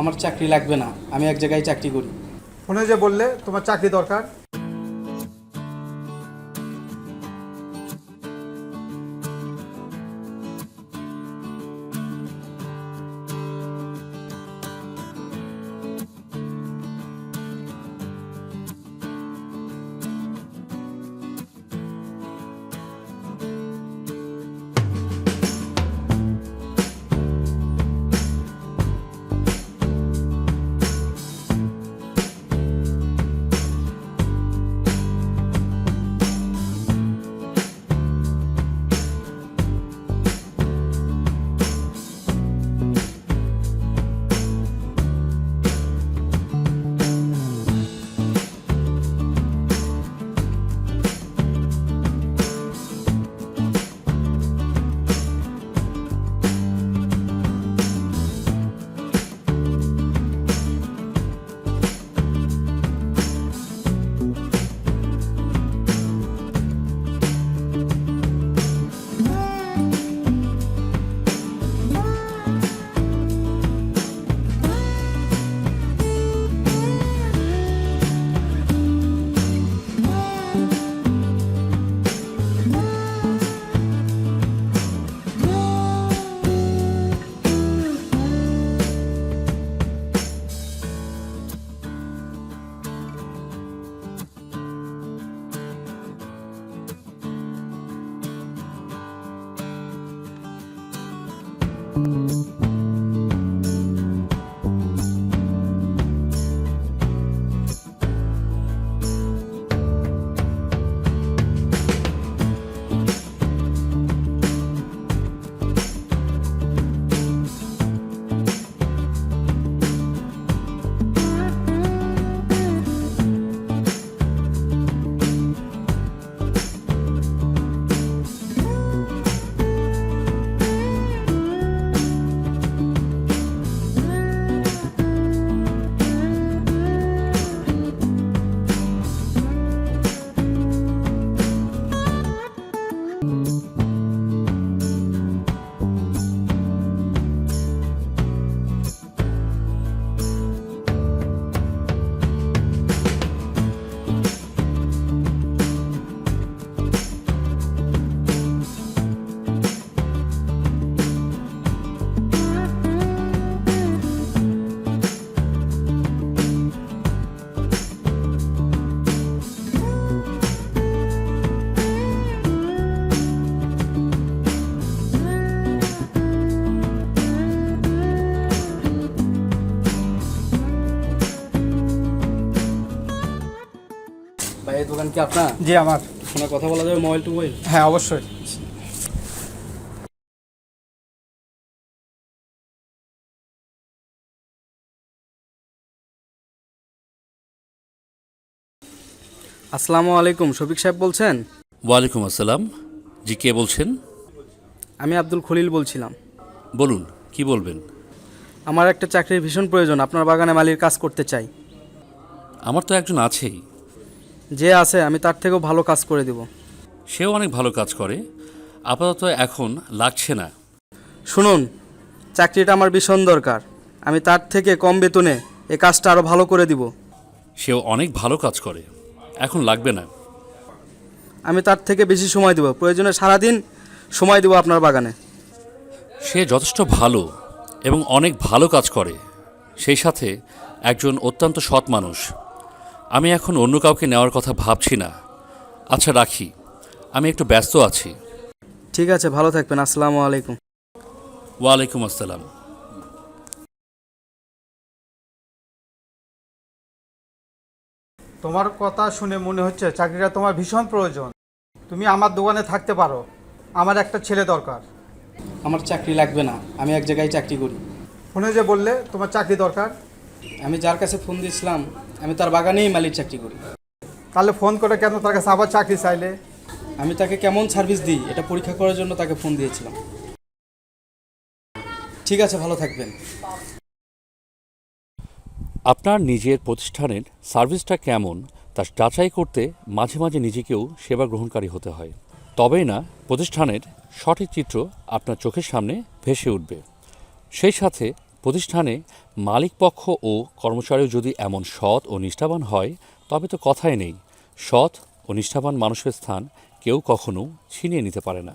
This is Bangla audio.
আমার চাকরি লাগবে না, আমি এক জায়গায় চাকরি করি। ফোনে যে বললে, তোমার চাকরি দরকার? দোকান কি আপনার? জি আমার। ফোনে কথা বলা যাবে মোবাইল টু মোবাইল হ্যাঁ অবশ্যই। আসসালামু আলাইকুম শফিক সাহেব বলছেন? ওয়ালাইকুম আসসালাম। জি কে বলছেন? আমি আব্দুল খলিল বলছিলাম। বলুন কি বলবেন? আমার একটা চাকরির ভীষণ প্রয়োজন আপনার বাগানে মালির কাজ করতে চাই। আমার তো একজন আছেই। যে আছে আমি তার থেকেও ভালো কাজ করে দেব। সেও অনেক ভালো কাজ করে। আপাতত এখন লাগছে না। শুনুন চাকরিটা আমার ভীষণ দরকার। আমি তার থেকে কম বেতনে এ কাজটা আরও ভালো করে দিব। সেও অনেক ভালো কাজ করে। এখন লাগবে না। আমি তার থেকে বেশি সময় দেব। প্রয়োজনে সারাদিন সময় দেব আপনার বাগানে। সে যথেষ্ট ভালো এবং অনেক ভালো কাজ করে। সেই সাথে একজন অত্যন্ত সৎ মানুষ। আমি এখন অন্য কাউকে নেওয়ার কথা ভাবছি না। আচ্ছা রাখি। আমি একটু ব্যস্ত আছি। ঠিক আছে ভালো থাকবেন। আসসালামু আলাইকুম। ওয়ালাইকুম আসসালাম। তোমার কথা শুনে মনে হচ্ছে চাকরিটা তোমার ভীষণ প্রয়োজন। তুমি আমার দোকানে থাকতে পারো। আমার একটা ছেলে দরকার। আমার চাকরি লাগবে না। আমি এক জায়গায় চাকরি করি। ফোনে যে বললে তোমার চাকরি দরকার? আমি যার কাছে ফোন দিয়েছিলাম আমি তার বাগানেই মালির চাকরি করি। তাহলে ফোন করে কেন তার কাছে আবার চাকরি চাইলে? আমি তাকে কেমন সার্ভিস দিই এটা পরীক্ষা করার জন্য তাকে ফোন দিয়েছিলাম। ঠিক আছে ভালো থাকবেন। আপনার নিজের প্রতিষ্ঠানের সার্ভিসটা কেমন তা যাচাই করতে মাঝে মাঝে নিজেকেও সেবা গ্রহণকারী হতে হয়। তবেই না প্রতিষ্ঠানের সঠিক চিত্র আপনার চোখের সামনে ভেসে উঠবে। সেই সাথে প্রতিষ্ঠানে মালিকপক্ষ ও কর্মচারীও যদি এমন সৎ ও নিষ্ঠাবান হয়, তবে তো কথাই নেই। সৎ ও নিষ্ঠাবান মানুষের স্থান কেউ কখনো ছিনিয়ে নিতে পারে না।